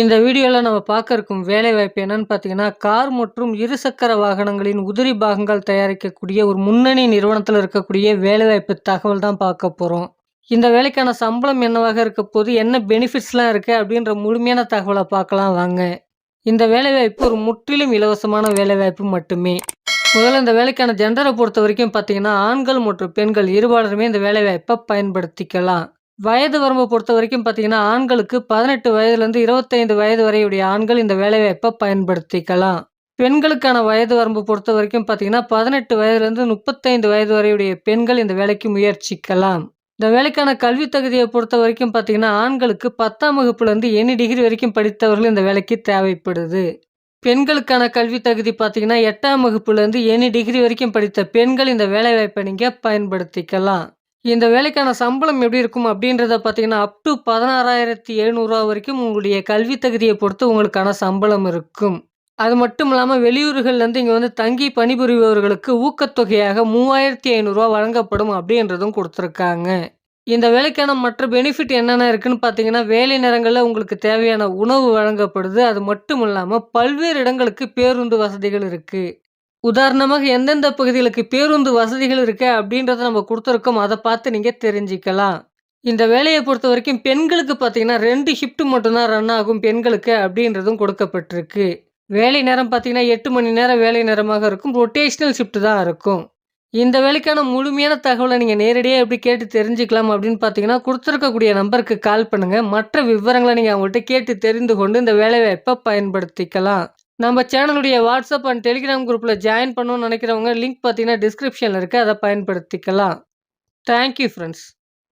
இந்த வீடியோவில் நம்ம பார்க்க இருக்கும் வேலைவாய்ப்பு என்னன்னு பார்த்தீங்கன்னா கார் மற்றும் இருசக்கர வாகனங்களின் உதிரி பாகங்கள் தயாரிக்கக்கூடிய ஒரு முன்னணி நிறுவனத்தில் இருக்கக்கூடிய வேலைவாய்ப்பு தகவல் தான் பார்க்க போகிறோம் இந்த வேலைக்கான சம்பளம் என்னவாக இருக்க போது என்ன பெனிஃபிட்ஸ்லாம் இருக்குது அப்படின்ற முழுமையான தகவலை பார்க்கலாம் வாங்க. இந்த வேலைவாய்ப்பு ஒரு முற்றிலும் இலவசமான வேலைவாய்ப்பு மட்டுமே. முதல்ல இந்த வேலைக்கான ஜெண்டரை பொறுத்த வரைக்கும் பார்த்தீங்கன்னா ஆண்கள் மற்றும் பெண்கள் இருபாலருமே இந்த வேலைவாய்ப்பை பயன்படுத்திக்கலாம். வயது வரம்பை பொறுத்த வரைக்கும் பார்த்தீங்கன்னா ஆண்களுக்கு பதினெட்டு வயதுலேருந்து இருபத்தைந்து வயது வரையுடைய ஆண்கள் இந்த வேலைவாய்ப்பை பயன்படுத்திக்கலாம்? பெண்களுக்கான வயது வரம்பு பொறுத்த வரைக்கும் பார்த்தீங்கன்னா பதினெட்டு வயதுலேருந்து முப்பத்தைந்து வயது வரையுடைய பெண்கள் இந்த வேலைக்கு முயற்சிக்கலாம். இந்த வேலைக்கான கல்வி தகுதியை பொறுத்த வரைக்கும் பார்த்தீங்கன்னா ஆண்களுக்கு பத்தாம் வகுப்புலேருந்து எனி டிகிரி வரைக்கும் படித்தவர்கள் இந்த வேலைக்கு தேவைப்படுது. பெண்களுக்கான கல்வி தகுதி பார்த்தீங்கன்னா எட்டாம் வகுப்புலேருந்து எனி டிகிரி வரைக்கும் படித்த பெண்கள் இந்த வேலைவாய்ப்பை நீங்கள் பயன்படுத்திக்கலாம். இந்த வேலைக்கான சம்பளம் எப்படி இருக்கும் அப்படின்றத பார்த்தீங்கன்னா அப் டு பதினாறாயிரத்தி எழுநூறுவா வரைக்கும் உங்களுடைய கல்வி தகுதியை பொறுத்து உங்களுக்கான சம்பளம் இருக்கும். அது மட்டும் இல்லாமல் வெளியூர்கள்லேருந்து இங்கே வந்து தங்கி பணிபுரிபவர்களுக்கு ஊக்கத்தொகையாக மூவாயிரத்தி ஐநூறுரூவா வழங்கப்படும் அப்படின்றதும் கொடுத்துருக்காங்க. இந்த வேலைக்கான மற்ற பெனிஃபிட் என்னென்ன இருக்குன்னு பார்த்தீங்கன்னா வேலை நேரங்களில் உங்களுக்கு தேவையான உணவு வழங்கப்படுது. அது மட்டும் இல்லாமல் பல்வேறு இடங்களுக்கு பேருந்து வசதிகள் இருக்குது உதாரணமாக எந்தெந்த பகுதிகளுக்கு பேருந்து வசதிகள் இருக்கு அப்படின்றத நம்ம கொடுத்துருக்கோம் அதை பார்த்து நீங்கள் தெரிஞ்சுக்கலாம். இந்த வேலையை பொறுத்த வரைக்கும் பெண்களுக்கு பார்த்தீங்கன்னா ரெண்டு ஷிஃப்ட் மட்டும்தான் ரன் ஆகும் பெண்களுக்கு அப்படின்றதும் கொடுக்கப்பட்டிருக்கு. வேலை நேரம் பார்த்தீங்கன்னா எட்டு மணி நேரம் வேலை நேரமாக இருக்கும் ரொட்டேஷ்னல் ஷிஃப்ட் தான் இருக்கும். இந்த வேலைக்கான முழுமையான தகவலை நீங்கள் நேரடியாக எப்படி கேட்டு தெரிஞ்சுக்கலாம் அப்படின்னு பார்த்தீங்கன்னா கொடுத்துருக்கக்கூடிய நம்பருக்கு கால் பண்ணுங்கள் மற்ற விவரங்களை நீங்கள் அவங்கள்ட்ட கேட்டு தெரிந்து கொண்டு இந்த வேலைவாய்ப்பை பயன்படுத்திக்கலாம். நம்ம சேனலுடைய வாட்ஸ்அப் அண்ட் டெலிகிராம் குரூப்பில் ஜாயின் பண்ணணும்னு நினைக்கிறவங்க லிங்க் பார்த்தீங்கன்னா டிஸ்கிரிப்ஷனில் இருக்குது அதை பயன்படுத்திக்கலாம். Thank you friends